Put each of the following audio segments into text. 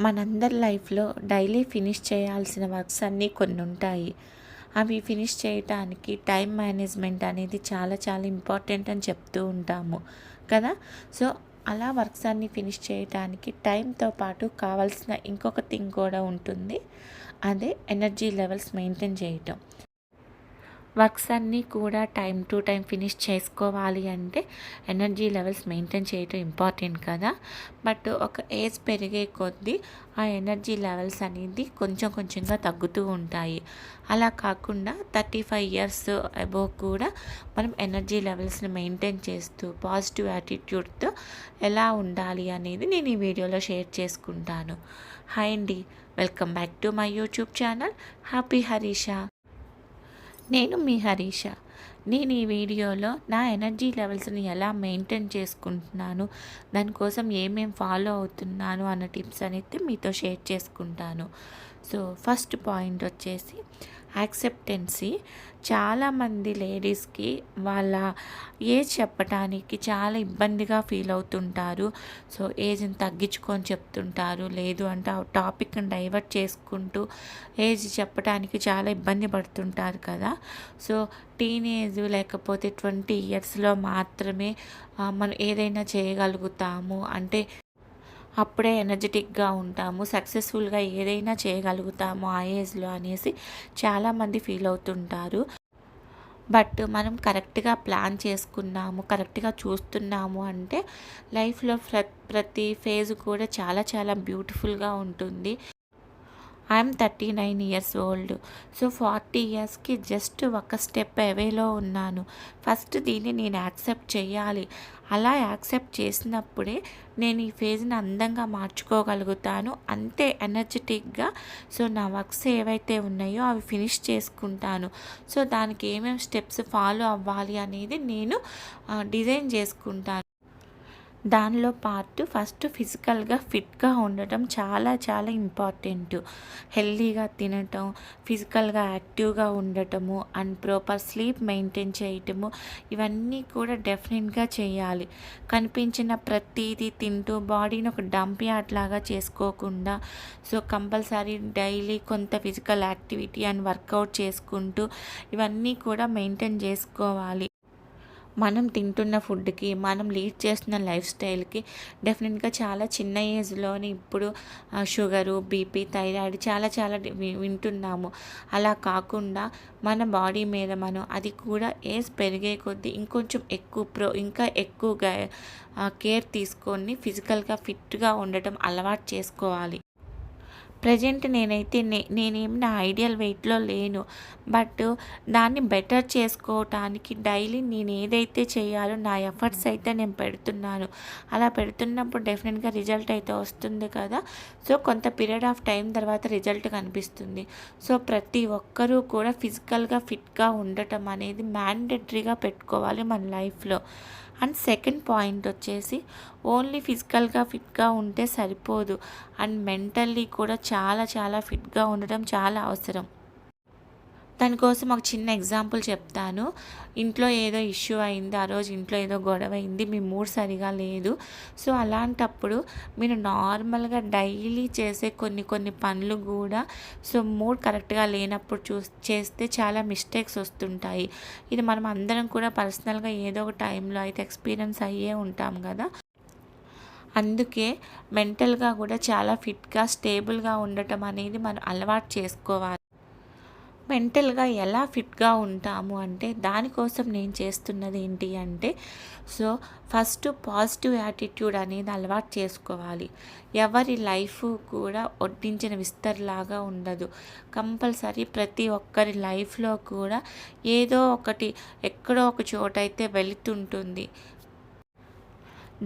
మనందరి లైఫ్లో daily finish చేయాల్సిన వర్క్స్ అన్నీ కొన్ని ఉంటాయి అవి ఫినిష్ చేయటానికి టైం మేనేజ్మెంట్ అనేది చాలా చాలా ఇంపార్టెంట్ అని చెప్తూ ఉంటాము కదా? సో అలా వర్క్స్ అన్ని ఫినిష్ చేయడానికి టైంతో పాటు కావాల్సిన ఇంకొక థింగ్ కూడా ఉంటుంది. అదే ఎనర్జీ లెవెల్స్ మెయింటైన్ చేయటం. వర్క్స్ అన్నీ కూడా టైం టు టైం ఫినిష్ చేసుకోవాలి అంటే ఎనర్జీ లెవెల్స్ మెయింటైన్ చేయటం ఇంపార్టెంట్ కదా. బట్ ఒక ఏజ్ పెరిగే కొద్దీ ఆ ఎనర్జీ లెవెల్స్ అనేది కొంచెం కొంచెంగా తగ్గుతూ ఉంటాయి. అలా కాకుండా థర్టీ ఫైవ్ ఇయర్స్ అబోవ్ కూడా మనం ఎనర్జీ లెవెల్స్ని మెయింటైన్ చేస్తూ పాజిటివ్ యాటిట్యూడ్తో ఎలా ఉండాలి అనేది నేను ఈ వీడియోలో షేర్ చేసుకుంటాను. హాయ్ అండి welcome back to my YouTube channel. Happy Harisha. నేను మీ హరీష. నేను ఈ వీడియోలో నా ఎనర్జీ లెవెల్స్ని ఎలా మెయింటైన్ చేసుకుంటున్నాను దానికోసం ఏమేమి ఫాలో అవుతున్నాను అన్న టిప్స్ అనేది మీతో షేర్ చేసుకుంటాను. సో ఫస్ట్ పాయింట్ వచ్చేసి యాక్సెప్టెన్సీ చాలామంది లేడీస్కి వాళ్ళ ఏజ్ చెప్పటానికి చాలా ఇబ్బందిగా ఫీల్ అవుతుంటారు. సో ఏజ్ని తగ్గించుకొని చెప్తుంటారు. లేదు అంటే ఆ టాపిక్ని డైవర్ట్ చేసుకుంటూ ఏజ్ చెప్పడానికి చాలా ఇబ్బంది పడుతుంటారు కదా. సో టీనేజ్ లేకపోతే ట్వంటీ ఇయర్స్లో మాత్రమే మనం ఏదైనా చేయగలుగుతాము. అంటే అప్పుడే ఎనర్జెటిక్గా ఉంటాము సక్సెస్ఫుల్గా ఏదైనా చేయగలుగుతాము ఆ ఏజ్లో అనేసి చాలామంది ఫీల్ అవుతుంటారు. బట్ మనం కరెక్ట్గా ప్లాన్ చేసుకున్నాము కరెక్ట్గా చూస్తున్నాము అంటే లైఫ్లో ప్ర ప్రతి ఫేజ్ కూడా చాలా చాలా బ్యూటిఫుల్గా ఉంటుంది. I'm thirty nine years old so forty ఇయర్స్కి జస్ట్ ఒక స్టెప్ అవేలో ఉన్నాను. ఫస్ట్ దీన్ని నేను యాక్సెప్ట్ చేయాలి. అలా యాక్సెప్ట్ చేసినప్పుడే నేను ఈ ఫేజ్ని అందంగా మార్చుకోగలుగుతాను. అంతే ఎనర్జెటిక్గా. సో నా వర్క్స్ ఏవైతే ఉన్నాయో అవి ఫినిష్ చేసుకుంటాను. సో దానికి ఏమేమి స్టెప్స్ ఫాలో అవ్వాలి అనేది నేను డిజైన్ చేసుకుంటాను. దానిలో పార్ట్ ఫస్ట్ ఫిజికల్గా ఫిట్గా ఉండటం చాలా చాలా ఇంపార్టెంట్. హెల్దీగా తినటం ఫిజికల్గా యాక్టివ్గా ఉండటము అండ్ ప్రాపర్ స్లీప్ మెయింటైన్ చేయటము ఇవన్నీ కూడా డెఫినెట్గా చేయాలి. కనిపించిన ప్రతిదీ తింటూ బాడీని ఒక డంప్ యార్డ్ లాగా చేసుకోకుండా సో కంపల్సరీ డైలీ కొంత ఫిజికల్ యాక్టివిటీ అండ్ వర్కౌట్ చేసుకుంటూ ఇవన్నీ కూడా మెయింటైన్ చేసుకోవాలి. మనం తింటున్న ఫుడ్కి మనం లీడ్ చేస్తున్న లైఫ్ స్టైల్కి డెఫినెట్గా చాలా చిన్న ఏజ్లోని ఇప్పుడు షుగరు బీపీ థైరాయిడ్ చాలా చాలా వింటున్నాము. అలా కాకుండా మన బాడీ మీద మనం అది కూడా ఏజ్ పెరిగే కొద్దీ ఇంకొంచెం ఎక్కువ ప్రో ఇంకా ఎక్కువగా కేర్ తీసుకొని ఫిజికల్గా ఫిట్గా ఉండటం అలవాటు చేసుకోవాలి. ప్రజెంట్ నేనైతే నే నేనేమి నా ఐడియల్ వెయిట్లో లేను. బట్ దాన్ని బెటర్ చేసుకోవటానికి డైలీ నేను ఏదైతే చేయాలో నా ఎఫర్ట్స్ అయితే నేను పెడుతున్నాను. అలా పెడుతున్నప్పుడు డెఫినెట్గా రిజల్ట్ అయితే వస్తుంది కదా. సో కొంత పీరియడ్ ఆఫ్ టైం తర్వాత రిజల్ట్ కనిపిస్తుంది. సో ప్రతి ఒక్కరూ కూడా ఫిజికల్గా ఫిట్గా ఉండటం అనేది మ్యాండేటరీగా పెట్టుకోవాలి మన లైఫ్లో. అండ్ సెకండ్ పాయింట్ వచ్చేసి ఓన్లీ ఫిజికల్గా ఫిట్గా ఉంటే సరిపోదు అండ్ మెంటల్లీ కూడా చాలా చాలా ఫిట్గా ఉండడం చాలా అవసరం. దానికోసం ఒక చిన్న ఎగ్జాంపుల్ చెప్తాను. ఇంట్లో ఏదో ఇష్యూ అయింది ఆ రోజు ఇంట్లో ఏదో గొడవ అయింది మీ మూడ్ సరిగా లేదు. సో అలాంటప్పుడు మీరు నార్మల్గా డైలీ చేసే కొన్ని కొన్ని పనులు కూడా సో మూడ్ కరెక్ట్గా లేనప్పుడు చూ చేస్తే చాలా మిస్టేక్స్ వస్తుంటాయి. ఇది మనం అందరం కూడా పర్సనల్గా ఏదో ఒక టైంలో అయితే ఎక్స్పీరియన్స్ అయ్యే ఉంటాం కదా. అందుకే మెంటల్గా కూడా చాలా ఫిట్గా స్టేబుల్గా ఉండటం అనేది మనం అలవాటు చేసుకోవాలి. మెంటల్గా ఎలా ఫిట్గా ఉంటాము అంటే దానికోసం నేను చేస్తున్నది ఏంటి అంటే సో ఫస్ట్ పాజిటివ్ యాటిట్యూడ్ అనేది అలవాటు చేసుకోవాలి. ఎవరి లైఫ్ కూడా వడ్డించిన విస్తర్లాగా ఉండదు. కంపల్సరీ ప్రతి ఒక్కరి లైఫ్లో కూడా ఏదో ఒకటి ఎక్కడో ఒక చోటైతే వెళుతుంటుంది.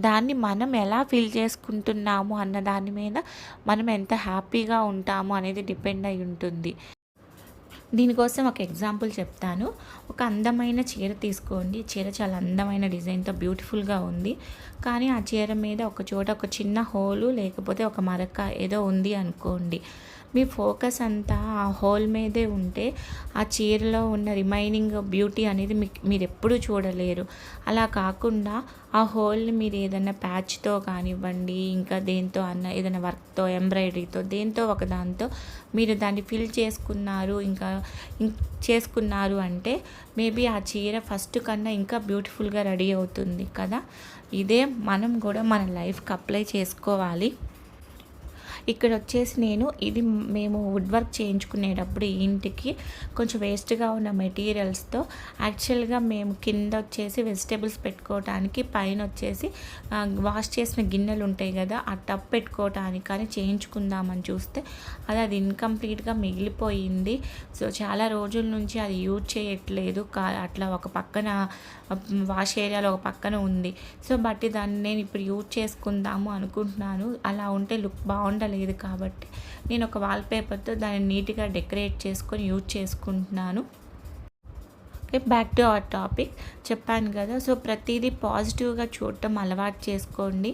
దాన్ని మనం ఎలా ఫీల్ చేసుకుంటున్నాము అన్న దాని మీద మనం ఎంత హ్యాపీగా ఉంటాము అనేది డిపెండ్ అయి ఉంటుంది. దీనికోసం ఒక ఎగ్జాంపుల్ చెప్తాను. ఒక అందమైన చీర తీసుకోండి. చీర చాలా అందమైన డిజైన్తో బ్యూటిఫుల్గా ఉంది. కానీ ఆ చీర మీద ఒక చోట ఒక చిన్న హోలు లేకపోతే ఒక మరక ఏదో ఉంది అనుకోండి. మీ ఫోకస్ అంతా ఆ హోల్ మీదే ఉంటే ఆ చీరలో ఉన్న రిమైనింగ్ బ్యూటీ అనేది మీకు మీరు ఎప్పుడూ చూడలేరు. అలా కాకుండా ఆ హోల్ని మీరు ఏదైనా ప్యాచ్తో కానివ్వండి ఇంకా దేంతో అన్న ఏదైనా వర్క్తో ఎంబ్రాయిడరీతో దేంతో ఒక దాంతో మీరు దాన్ని ఫిల్ చేసుకున్నారు ఇంకా చేసుకున్నారు అంటే మేబీ ఆ చీర ఫస్ట్ కన్నా ఇంకా బ్యూటిఫుల్గా రెడీ అవుతుంది కదా. ఇదే మనం కూడా మన లైఫ్కి అప్లై చేసుకోవాలి. ఇక్కడ వచ్చేసి నేను ఇది మేము వుడ్ వర్క్ చేయించుకునేటప్పుడు ఇంటికి కొంచెం వేస్ట్గా ఉన్న మెటీరియల్స్తో యాక్చువల్గా మేము కింద వచ్చేసి వెజిటేబుల్స్ పెట్టుకోవటానికి పైన వచ్చేసి వాష్ చేసిన గిన్నెలు ఉంటాయి కదా ఆ టప్ పెట్టుకోవటానికి కానీ చేయించుకుందామని చూస్తే అది అది ఇన్కంప్లీట్గా మిగిలిపోయింది. సో చాలా రోజుల నుంచి అది యూజ్ చేయట్లేదు. కా అట్లా ఒక పక్కన వాష్ ఏరియాలో ఒక పక్కన ఉంది. సో బట్టి దాన్ని నేను ఇప్పుడు యూజ్ చేసుకుందాము అనుకుంటున్నాను. అలా ఉంటే లుక్ బాగుండలేదు? లేదు కాబట్టి నేను ఒక వాల్పేపర్తో దాన్ని నీట్గా డెకరేట్ చేసుకొని యూజ్ చేసుకుంటున్నాను. Okay back to our topic చెప్పాను కదా సో ప్రతిదీ పాజిటివ్గా చూడటం అలవాటు చేసుకోండి.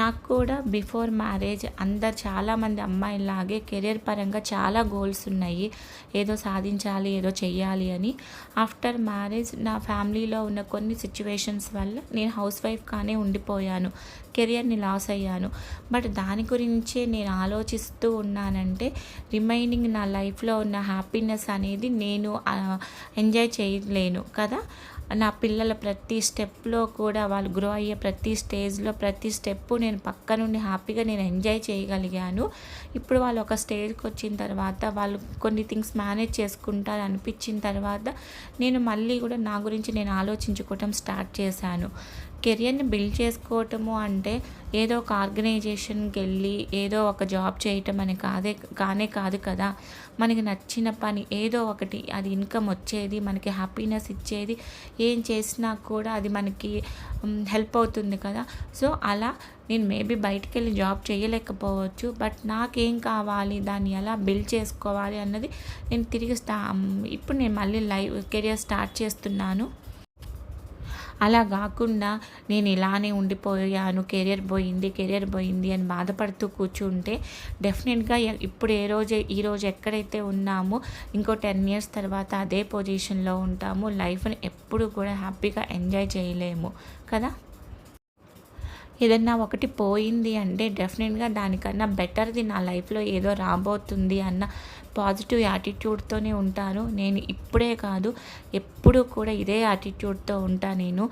నాకు కూడా బిఫోర్ మ్యారేజ్ అందరు చాలామంది అమ్మాయిలాగే కెరీర్ పరంగా చాలా గోల్స్ ఉన్నాయి. ఏదో సాధించాలి ఏదో చెయ్యాలి అని. ఆఫ్టర్ మ్యారేజ్ నా ఫ్యామిలీలో ఉన్న కొన్ని సిచ్యువేషన్స్ వల్ల నేను హౌస్ వైఫ్గానే ఉండిపోయాను. కెరియర్ని లాస్ అయ్యాను. బట్ దాని గురించే నేను ఆలోచిస్తూ ఉన్నానంటే రిమైనింగ్ నా లైఫ్లో ఉన్న హ్యాపీనెస్ అనేది నేను ఎంజాయ్ చేయలేను కదా. నా పిల్లల ప్రతి స్టెప్లో కూడా వాళ్ళు గ్రో అయ్యే ప్రతి స్టేజ్లో ప్రతి స్టెప్పు నేను పక్క నుండి హ్యాపీగా నేను ఎంజాయ్ చేయగలిగాను. ఇప్పుడు వాళ్ళు ఒక స్టేజ్కి వచ్చిన తర్వాత వాళ్ళు కొన్ని థింగ్స్ మేనేజ్ చేసుకుంటారు అనిపించిన తర్వాత నేను మళ్ళీ కూడా నా గురించి నేను ఆలోచించుకోవటం స్టార్ట్ చేశాను. కెరియర్ని బిల్డ్ చేసుకోవటము అంటే ఏదో ఒక ఆర్గనైజేషన్కి వెళ్ళి ఏదో ఒక జాబ్ చేయటం అని కాదే కానే కాదు కదా. మనకి నచ్చిన పని ఏదో ఒకటి అది ఇన్కమ్ వచ్చేది మనకి హ్యాపీనెస్ ఇచ్చేది ఏం చేసినా కూడా అది మనకి హెల్ప్ అవుతుంది కదా. సో అలా నేను మేబీ బయటికి వెళ్ళి జాబ్ చేయలేకపోవచ్చు బట్ నాకేం కావాలి దాన్ని ఎలా బిల్డ్ చేసుకోవాలి అన్నది నేను తిరిగి స్టా ఇప్పుడు నేను మళ్ళీ లైవ్ కెరియర్ స్టార్ట్ చేస్తున్నాను. అలా కాకుండా నేను ఇలానే ఉండిపోయాను కెరియర్ పోయింది కెరియర్ పోయింది అని బాధపడుతూ కూర్చుంటే డెఫినెట్గా ఇప్పుడు ఏ రోజు ఈ రోజు ఎక్కడైతే ఉన్నామో ఇంకో టెన్ ఇయర్స్ తర్వాత అదే పొజిషన్లో ఉంటాము లైఫ్ని ఎప్పుడు కూడా హ్యాపీగా ఎంజాయ్ చేయలేము కదా? ఏదన్నా ఒకటి పోయింది అంటే డెఫినెట్గా దానికన్నా బెటర్ది నా లైఫ్లో ఏదో రాబోతుంది అన్న పాజిటివ్ యాటిట్యూడ్తోనే ఉంటాను. నేను ఇప్పుడే కాదు ఎప్పుడూ కూడా ఇదే యాటిట్యూడ్తో ఉంటా నేను.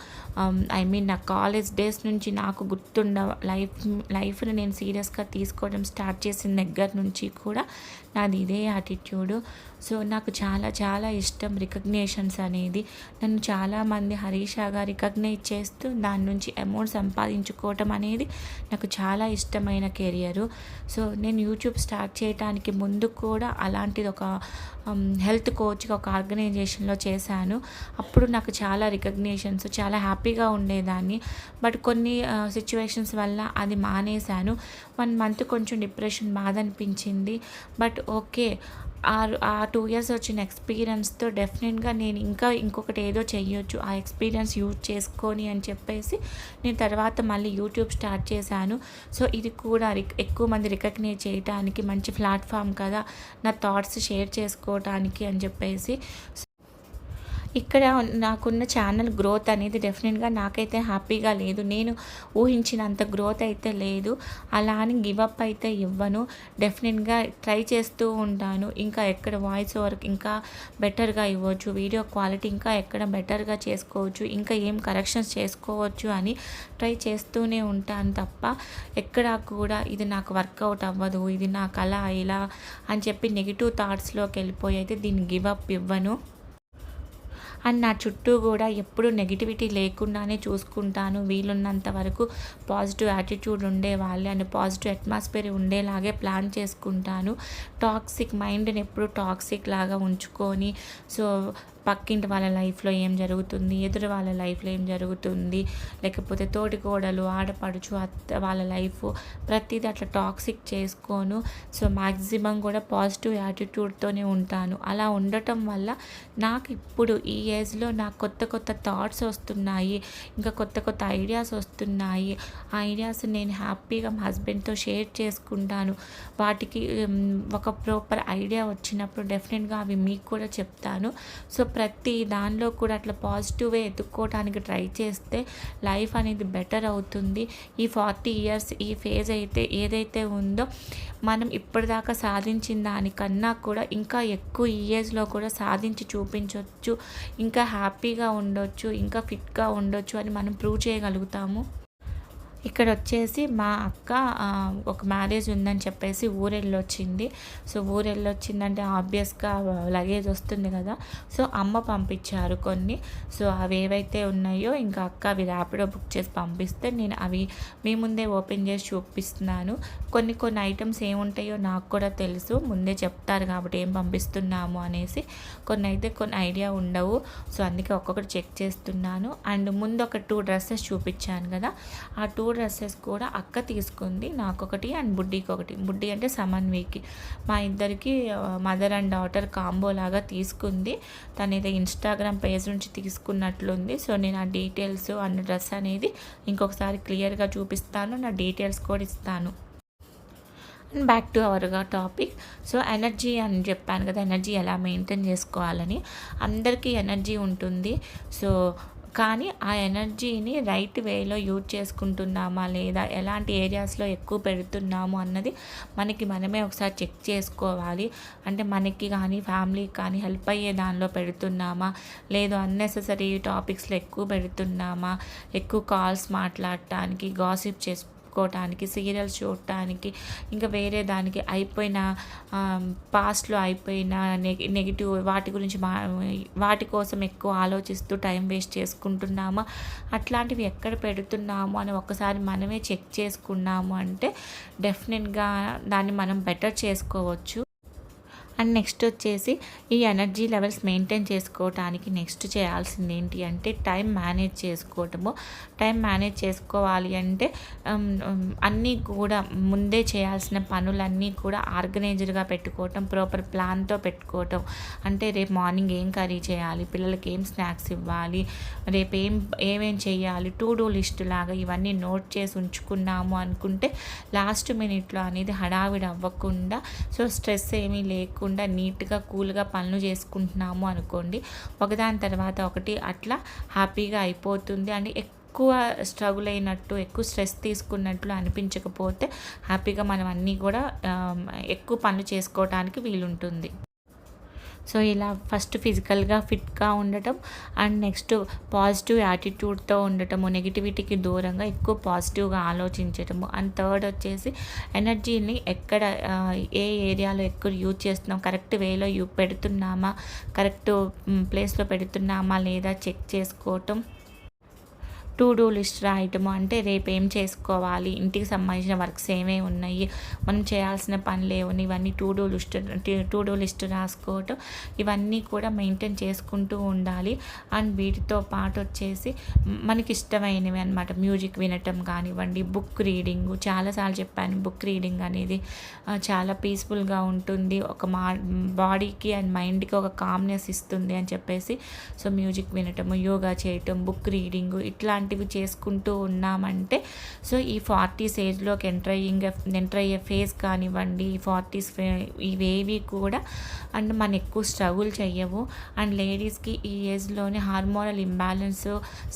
ఐ మీన్ నా కాలేజ్ డేస్ నుంచి నాకు గుర్తుండ లైఫ్ లైఫ్ని నేను సీరియస్గా తీసుకోవడం స్టార్ట్ చేసిన దగ్గర నుంచి కూడా నాది ఇదే యాటిట్యూడు. సో నాకు చాలా చాలా ఇష్టం రికగ్నేషన్స్ అనేది. నన్ను చాలామంది హరీషాగా రికగ్నైజ్ చేస్తూ దాని నుంచి అమౌంట్ సంపాదించుకోవటం అనేది నాకు చాలా ఇష్టమైన కెరియరు. సో నేను యూట్యూబ్ స్టార్ట్ చేయడానికి ముందు కూడా అలా అలాంటిది ఒక హెల్త్ కోచ్గా ఒక ఆర్గనైజేషన్లో చేశాను. అప్పుడు నాకు చాలా రికగ్నేషన్స్ చాలా హ్యాపీగా ఉండేదాన్ని. బట్ కొన్ని సిచ్యువేషన్స్ వల్ల అది మానేశాను. వన్ మంత్ కొంచెం డిప్రెషన్ బాధ అనిపించింది. బట్ ఓకే ఆ టూ ఇయర్స్ వచ్చిన ఎక్స్పీరియన్స్తో డెఫినెట్గా నేను ఇంకా ఇంకొకటి ఏదో చేయొచ్చు ఆ ఎక్స్పీరియన్స్ యూజ్ చేసుకొని అని చెప్పేసి నేను తర్వాత మళ్ళీ యూట్యూబ్ స్టార్ట్ చేశాను. సో ఇది కూడా ఎక్కువ మంది రికగ్నైజ్ చేయడానికి మంచి ప్లాట్ఫామ్ కదా. నా థాట్స్ షేర్ చేసుకోవడానికి అని చెప్పేసి. ఇక్కడ నాకున్న ఛానల్ గ్రోత్ అనేది డెఫినెట్గా నాకైతే హ్యాపీగా లేదు. నేను ఊహించినంత గ్రోత్ అయితే లేదు. అలా అని గివప్ అయితే ఇవ్వను. డెఫినెట్గా ట్రై చేస్తూ ఉంటాను. ఇంకా ఎక్కడ వాయిస్ ఓవర్ ఇంకా బెటర్గా ఇవ్వచ్చు. వీడియో క్వాలిటీ ఇంకా ఎక్కడ బెటర్గా చేసుకోవచ్చు. ఇంకా ఏం కరెక్షన్స్ చేసుకోవచ్చు అని ట్రై చేస్తూనే ఉంటాను తప్ప ఎక్కడా కూడా ఇది నాకు వర్కౌట్ అవ్వదు. ఇది నాకు అలా ఇలా అని చెప్పి నెగిటివ్ థాట్స్లోకి వెళ్ళిపోయి అయితే దీన్ని గివప్ ఇవ్వను. అండ్ నా చుట్టూ కూడా ఎప్పుడు నెగిటివిటీ లేకుండానే చూసుకుంటాను. వీలున్నంత వరకు పాజిటివ్ యాటిట్యూడ్ ఉండే వాళ్ళే అండ్ పాజిటివ్ అట్మాస్ఫియర్ ఉండేలాగే ప్లాన్ చేసుకుంటాను. టాక్సిక్ మైండ్ని ఎప్పుడు టాక్సిక్ లాగా ఉంచుకొని సో పక్కింటి వాళ్ళ లైఫ్లో ఏం జరుగుతుంది ఎదురు వాళ్ళ లైఫ్లో ఏం జరుగుతుంది లేకపోతే తోటి కోడలు ఆడపడుచు అత్త వాళ్ళ లైఫ్ ప్రతిదీ అట్లా టాక్సిక్ చేసుకోను. సో మ్యాక్సిమం కూడా పాజిటివ్ యాటిట్యూడ్తోనే ఉంటాను. అలా ఉండటం వల్ల నాకు ఇప్పుడు ఈ ఏజ్లో నాకు కొత్త కొత్త థాట్స్ వస్తున్నాయి ఇంకా కొత్త కొత్త ఐడియాస్ వస్తున్నాయి. ఆ ఐడియాస్ నేను హ్యాపీగా మా హస్బెండ్తో షేర్ చేసుకుంటాను. వాటికి ఒక ప్రాపర్ ఐడియా వచ్చినప్పుడు డెఫినెట్గా అవి మీకు కూడా చెప్తాను. సో ప్రతి దానిలో కూడా అట్లా పాజిటివే ఎత్తుక్కోవడానికి ట్రై చేస్తే లైఫ్ అనేది బెటర్ అవుతుంది. ఈ ఫార్టీ ఇయర్స్ ఈ ఫేజ్ అయితే ఏదైతే ఉందో మనం ఇప్పటిదాకా సాధించిన దానికన్నా కూడా ఇంకా ఎక్కువ ఈ ఏజ్లో కూడా సాధించి చూపించవచ్చు ఇంకా హ్యాపీగా ఉండొచ్చు ఇంకా ఫిట్గా ఉండొచ్చు అని మనం ప్రూవ్ చేయగలుగుతాము. ఇక్కడ వచ్చేసి మా అక్క ఒక మ్యారేజ్ ఉందని చెప్పేసి ఊరెళ్ళొచ్చింది. సో ఊరెళ్ళొచ్చిందంటే ఆబ్వియస్గా లగేజ్ వస్తుంది కదా. సో అమ్మ పంపించారు కొన్ని. సో అవి ఏవైతే ఉన్నాయో ఇంకా అక్క అవి ర్యాపిడో బుక్ చేసి పంపిస్తే నేను అవి మీ ముందే ఓపెన్ చేసి చూపిస్తున్నాను. కొన్ని కొన్ని ఐటమ్స్ ఏముంటాయో నాకు కూడా తెలుసు. ముందే చెప్తారు కాబట్టి ఏం పంపిస్తున్నాము అనేసి. కొన్ని అయితే కొన్ని ఐడియా ఉండవు. సో అందుకే ఒక్కొక్కటి చెక్ చేస్తున్నాను. అండ్ ముందు ఒక టూ డ్రెస్సెస్ చూపించాను కదా. ఆ టూ డ్రెస్సెస్ కూడా అక్క తీసుకుంది నాకొకటి అండ్ బుడ్డీకి ఒకటి బుడ్డీ అంటే సమన్వికి. మా ఇద్దరికి మదర్ అండ్ డాటర్ కాంబో లాగా తీసుకుంది. తను ఏదో ఇన్స్టాగ్రామ్ పేజ్ నుంచి తీసుకున్నట్లుంది. సో నేను ఆ డీటెయిల్స్ అన్న డ్రెస్ అనేది ఇంకొకసారి క్లియర్గా చూపిస్తాను నా డీటెయిల్స్ కూడా ఇస్తాను. అండ్ బ్యాక్ టు అవర్గా టాపిక్. సో ఎనర్జీ అని చెప్పాను కదా ఎనర్జీ ఎలా మెయింటైన్ చేసుకోవాలని. అందరికీ ఎనర్జీ ఉంటుంది. సో కానీ ఆ ఎనర్జీని రైట్ వేలో యూజ్ చేసుకుంటున్నామా లేదా ఎలాంటి ఏరియాస్లో ఎక్కువ పెడుతున్నాము అన్నది మనకి మనమే ఒకసారి చెక్ చేసుకోవాలి. అంటే మనకి కానీ ఫ్యామిలీకి కానీ హెల్ప్ అయ్యే దానిలో పెడుతున్నామా లేదు అన్నెసెసరీ టాపిక్స్లో ఎక్కువ పెడుతున్నామా ఎక్కువ కాల్స్ మాట్లాడటానికి గాసిప్ చేసు చెప్పుకోవటానికి సీరియల్స్ చూడటానికి ఇంకా వేరే దానికి అయిపోయిన పాస్ట్లో అయిపోయిన నెగిటివ్ వాటి గురించి మా వాటి కోసం ఎక్కువ ఆలోచిస్తూ టైం వేస్ట్ చేసుకుంటున్నామా? అట్లాంటివి ఎక్కడ పెడుతున్నాము అని ఒకసారి మనమే చెక్ చేసుకున్నాము అంటే డెఫినెట్గా దాన్ని మనం బెటర్ చేసుకోవచ్చు. అండ్ నెక్స్ట్ వచ్చేసి ఈ ఎనర్జీ లెవెల్స్ మెయింటైన్ చేసుకోవటానికి నెక్స్ట్ చేయాల్సింది ఏంటి అంటే టైం మేనేజ్ చేసుకోవటము. టైం మేనేజ్ చేసుకోవాలి అంటే అన్నీ కూడా ముందే చేయాల్సిన పనులన్నీ కూడా ఆర్గనైజ్డ్గా పెట్టుకోవటం ప్రాపర్ ప్లాన్తో పెట్టుకోవటం. అంటే రేపు మార్నింగ్ ఏం కర్రీ చేయాలి పిల్లలకి ఏం స్నాక్స్ ఇవ్వాలి రేపు ఏం ఏమేం చేయాలి టూ డూ లిస్ట్ లాగా ఇవన్నీ నోట్ చేసి ఉంచుకున్నాము అనుకుంటే లాస్ట్ మినిట్లో అనేది హడావిడి అవ్వకుండా సో స్ట్రెస్ ఏమీ లేకుండా లేకుండా నీట్గా కూల్గా పనులు చేసుకుంటున్నాము అనుకోండి. ఒకదాని తర్వాత ఒకటి అట్లా హ్యాపీగా అయిపోతుంది. అండ్ ఎక్కువ స్ట్రగుల్ అయినట్టు ఎక్కువ స్ట్రెస్ తీసుకున్నట్లు అనిపించకపోతే హ్యాపీగా మనం అన్నీ కూడా ఎక్కువ పనులు చేసుకోవడానికి వీలుంటుంది. సో ఇలా ఫస్ట్ ఫిజికల్గా ఫిట్గా ఉండటం అండ్ నెక్స్ట్ పాజిటివ్ యాటిట్యూడ్తో ఉండటము నెగిటివిటీకి దూరంగా ఎక్కువ పాజిటివ్గా ఆలోచించటము. అండ్ థర్డ్ వచ్చేసి ఎనర్జీని ఎక్కడ ఏ ఏరియాలో ఎక్కువ యూజ్ చేస్తున్నాం కరెక్ట్ వేలో యూ పెడుతున్నామా కరెక్ట్ ప్లేస్లో పెడుతున్నామా లేదా చెక్ చేసుకోవటం. టు డూ లిస్ట్ రాయటము అంటే రేపు ఏం చేసుకోవాలి? ఇంటికి సంబంధించిన వర్క్స్ ఏమేమి ఉన్నాయి? మనం చేయాల్సిన పనులు ఏమని ఇవన్నీ to do list to do list రాసుకోవటం ఇవన్నీ కూడా మెయింటైన్ చేసుకుంటూ ఉండాలి. అండ్ వీటితో పాటు వచ్చేసి మనకి ఇష్టమైనవి అనమాట మ్యూజిక్ వినటం కానివ్వండి బుక్ రీడింగ్. చాలాసార్లు చెప్పాను బుక్ రీడింగ్ అనేది చాలా పీస్ఫుల్గా ఉంటుంది. ఒక మా బాడీకి అండ్ మైండ్కి ఒక కామ్నెస్ ఇస్తుంది అని చెప్పేసి. సో మ్యూజిక్ వినటము యోగా చేయటం బుక్ రీడింగ్ ఇట్లాంటి ఇలాంటివి చేసుకుంటూ ఉన్నామంటే సో ఈ ఫార్టీస్ ఏజ్లోకి ఎంటర్ అయ్యింగ్ ఎంటర్ అయ్యే ఫేజ్ కానివ్వండి ఈ ఫార్టీస్ ఇవేవి కూడా అండ్ మన ఎక్కువ స్ట్రగుల్ చెయ్యవు. అండ్ లేడీస్కి ఈ ఏజ్లోనే హార్మోనల్ ఇంబ్యాలెన్స్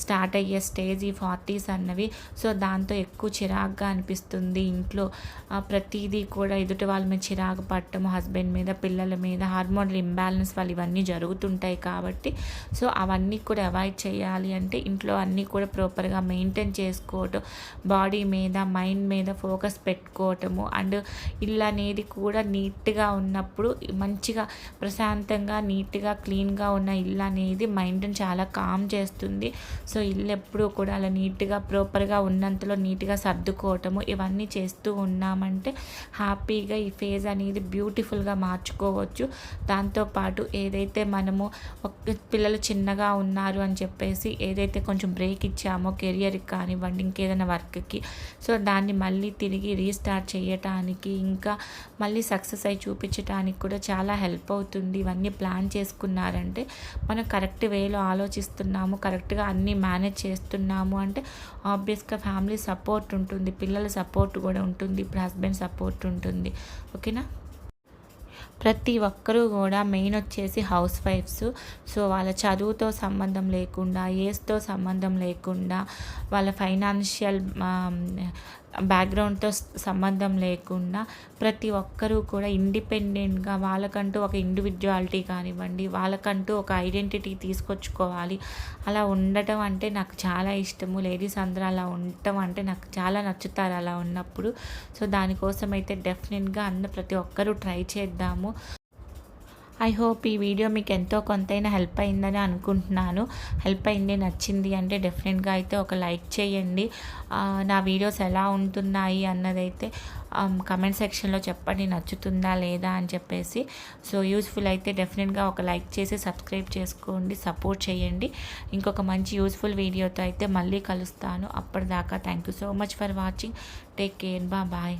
స్టార్ట్ అయ్యే స్టేజ్ ఈ ఫార్టీస్ అన్నవి సో దాంతో ఎక్కువ చిరాగ్గా అనిపిస్తుంది ఇంట్లో. ప్రతిదీ కూడా ఎదుటి వాళ్ళ మీద చిరాకు పట్టడం హస్బెండ్ మీద పిల్లల మీద హార్మోనల్ ఇంబ్యాలెన్స్ వాళ్ళు ఇవన్నీ జరుగుతుంటాయి కాబట్టి సో అవన్నీ కూడా అవాయిడ్ చేయాలి అంటే ఇంట్లో అన్నీ కూడా ప్రాపర్గా మెయింటైన్ చేసుకోవటం బాడీ మీద మైండ్ మీద ఫోకస్ పెట్టుకోవటము అండ్ ఇల్లు అనేది కూడా నీట్గా ఉన్నప్పుడు మంచిగా ప్రశాంతంగా నీట్గా క్లీన్గా ఉన్న ఇల్లు అనేది మైండ్ని చాలా కామ్ చేస్తుంది. సో ఇల్లు ఎప్పుడూ కూడా అలా నీట్గా ప్రాపర్గా ఉన్నంతలో నీట్గా సర్దుకోవటము ఇవన్నీ చేస్తూ ఉన్నామంటే హ్యాపీగా ఈ ఫేజ్ అనేది బ్యూటిఫుల్గా మార్చుకోవచ్చు. దాంతోపాటు ఏదైతే మనము పిల్లలు చిన్నగా ఉన్నారు అని చెప్పేసి ఏదైతే కొంచెం బ్రేక్ ఇచ్చామో వచ్చామో కెరియర్కి కానివ్వండి ఇంకేదైనా వర్క్కి. సో దాన్ని మళ్ళీ తిరిగి రీస్టార్ట్ చేయటానికి ఇంకా మళ్ళీ సక్సెస్ అయి చూపించడానికి కూడా చాలా హెల్ప్ అవుతుంది. ఇవన్నీ ప్లాన్ చేసుకున్నారంటే మనం కరెక్ట్ వేలో ఆలోచిస్తున్నాము కరెక్ట్గా అన్నీ మేనేజ్ చేస్తున్నాము అంటే ఆబ్వియస్గా ఫ్యామిలీ సపోర్ట్ ఉంటుంది పిల్లల సపోర్ట్ కూడా ఉంటుంది ఇప్పుడు హస్బెండ్ సపోర్ట్ ఉంటుంది. ఓకేనా? ప్రతి ఒక్కరూ కూడా మెయిన్ వచ్చేసి హౌస్ వైఫ్స్. సో వాళ్ళ చదువుతో సంబంధం లేకుండా ఏజ్తో సంబంధం లేకుండా వాళ్ళ ఫైనాన్షియల్ బ్యాక్గ్రౌండ్తో సంబంధం లేకుండా ప్రతి ఒక్కరూ కూడా ఇండిపెండెంట్గా వాళ్ళకంటూ ఒక ఇండివిజువాలిటీ కానివ్వండి వాళ్ళకంటూ ఒక ఐడెంటిటీ తీసుకొచ్చుకోవాలి. అలా ఉండటం అంటే నాకు చాలా ఇష్టము. లేడీస్ అందరూ అలా ఉండటం అంటే నాకు చాలా నచ్చుతారు అలా ఉన్నప్పుడు. సో దానికోసం అయితే డెఫినెట్గా అందరూ ప్రతి ఒక్కరూ ట్రై చేద్దాము. ఐ హోప్ ఈ వీడియో మీకు ఎంతో కొంతైనా హెల్ప్ అయిందని అనుకుంటున్నాను. హెల్ప్ అయింది నచ్చింది అంటే డెఫినెట్గా అయితే ఒక లైక్ చేయండి. నా వీడియోస్ ఎలా ఉంటున్నాయి అన్నదైతే um, కమెంట్ సెక్షన్లో చెప్పండి నచ్చుతుందా లేదా అని చెప్పేసి. సో యూస్ఫుల్ అయితే డెఫినెట్గా ఒక లైక్ చేసి సబ్స్క్రైబ్ చేసుకోండి సపోర్ట్ చేయండి. ఇంకొక మంచి యూస్ఫుల్ వీడియోతో అయితే మళ్ళీ కలుస్తాను. అప్పటిదాకా thank you so much for watching take care బా బాయ్